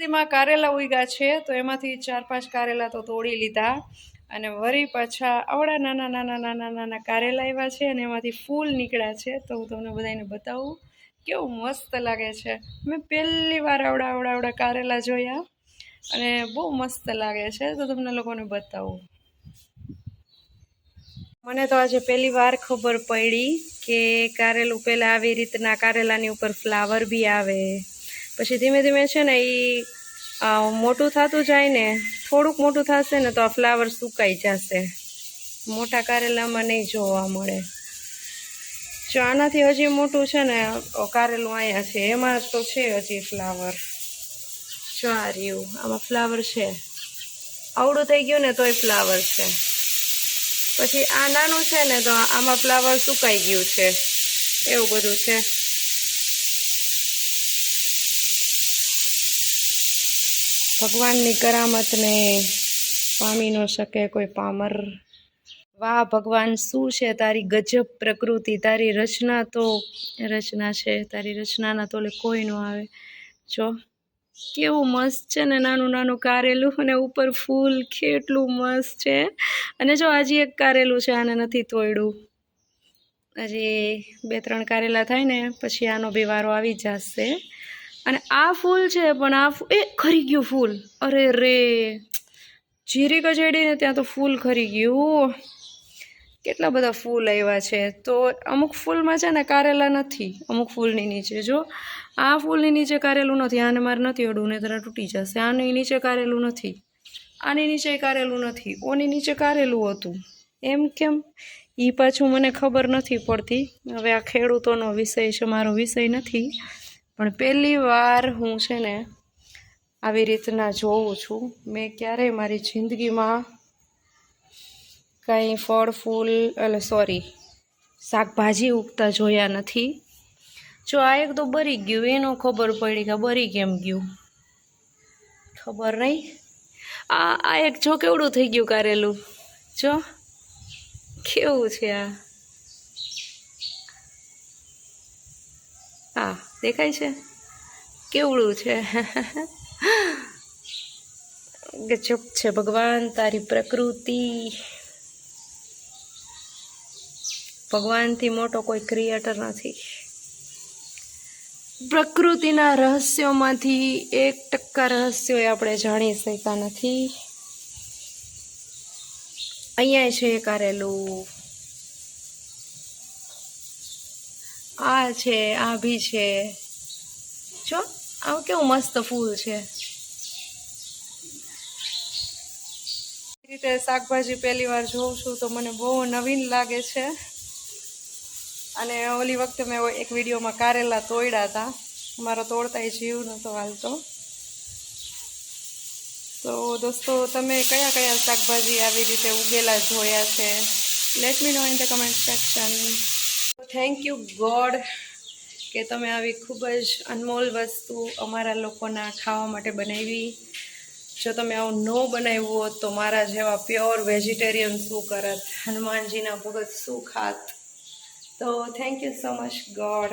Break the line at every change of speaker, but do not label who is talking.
મસ્તીમાં કારેલા ઉગ્યા છે, તો એમાંથી ચાર પાંચ કારેલા તો તોડી લીધા. અને વરી પાછા આવડા નાના નાના નાના નાના કારેલા આવ્યા છે અને એમાંથી ફૂલ નીકળ્યા છે. તો હું તમને બધાને બતાવું, કેવું મસ્ત લાગે છે. મેં પહેલી વાર આવડા આવડા આવડા કારેલા જોયા અને બહુ મસ્ત લાગે છે. તો તમને લોકોને બતાવું. મને તો આજે પહેલી વાર ખબર પડી કે કારેલું પહેલાં આવી રીતના કારેલાની ઉપર ફ્લાવર બી આવે. પછી ધીમે ધીમે છે ને એ મોટું થતું જાય ને, થોડુંક મોટું થશે ને તો આ ફ્લાવર સુકાઈ જશે. મોટા કારેલામાં નહીં જોવા મળે. જો આનાથી હજી મોટું છે ને કારેલું અહીંયા છે. એમાં તો છે હજી ફ્લાવર જો આ રહ્યું, આમાં ફ્લાવર છે. આવડું થઈ ગયું ને તોય ફ્લાવર છે. પછી આ નાનું છે ને તો આમાં ફ્લાવર સુકાઈ ગયું છે. એવું બધું છે. ભગવાનની કરામતને પામી ન શકે કોઈ પામર. વાહ, ભગવાન, શું છે તારી ગજબ પ્રકૃતિ? તારી રચના તો રચના છે, તારી રચનાના તોલે કોઈ ન આવે. જો, કેવું મસ્ત છે ને નાનું નાનું કારેલું અને ઉપર ફૂલ, કેટલું મસ્ત છે. અને જો હજી એક કારેલું છે, આને નથી તોડ્યું હજી બે ત્રણ કારેલા થાય ને, પછી આનો બી વારો આવી જશે. અને આ ફૂલ છે, પણ આ એ ખરી ગયું ફૂલ. અરે રે. જીરી કચેડીને ત્યાં તો ફૂલ ખરી ગયું. કેટલા બધા ફૂલ આવ્યા છે. તો અમુક ફૂલમાં છે ને કારેલા નથી, અમુક ફૂલની નીચે. જો, આ ફૂલની નીચે કારેલું નથી, આને મારે નથી અડવું ને તરા તૂટી જશે. આની નીચે કારેલું નથી. આની નીચે કારેલું નથી. ઓની નીચે કારેલું હતું. એમ કેમ? એ પાછું મને ખબર નથી પડતી. હવે આ ખેડૂતોનો વિષય છે, મારો વિષય નથી. પણ પહેલી વાર હું છે ને આવી રીતના જોઉં છું. મેં ક્યારેય મારી જિંદગીમાં કંઈ ફળ, ફૂલ એટલે સોરી શાકભાજી ઉગતા જોયા નથી. જો આ એક તો બરી ગયું, એનો ખબર પડી કે બરી કેમ ગયું? ખબર નહીં આ આ એક જો કેવડું થઈ ગયું કારેલું. જો, કેવું છે આ? હા, દેખાય છે? કેવડું છે? ગજબ છે ભગવાન, તારી પ્રકૃતિ. ભગવાનથી મોટો કોઈ ક્રિએટર નથી. પ્રકૃતિના રહસ્યોમાંથી એક ટકા રહસ્યો આપણે જાણી શકતા નથી. અહીંયા છે કારેલું આ છે, આ બી છે. જો આ કેવું મસ્ત ફૂલ છે. એ રીતે શાકભાજી પહેલી વાર જોઉં છું તો મને બહુ નવીન લાગે છે. અને ઓલી વખતે મેં એક વિડીયોમાં કારેલા તોડ્યા હતા. મારો તોડતાય જીવ નહોતો હાલતો. તો દોસ્તો, તમે કયા કયા શાકભાજી આવી રીતે ઉગેલા જોયા છે? Let me know in the comment section thank you God કે તમે આવી ખૂબ જ અનમોલ વસ્તુ અમારા લોકોના ખાવા માટે બનાવી. જો તમે આવું ન બનાવ્યું હોત તો મારા જેવા પ્યોર વેજીટેરિયન શું કરત? હનુમાનજીના ભગત શું ખાત? તો thank you so much God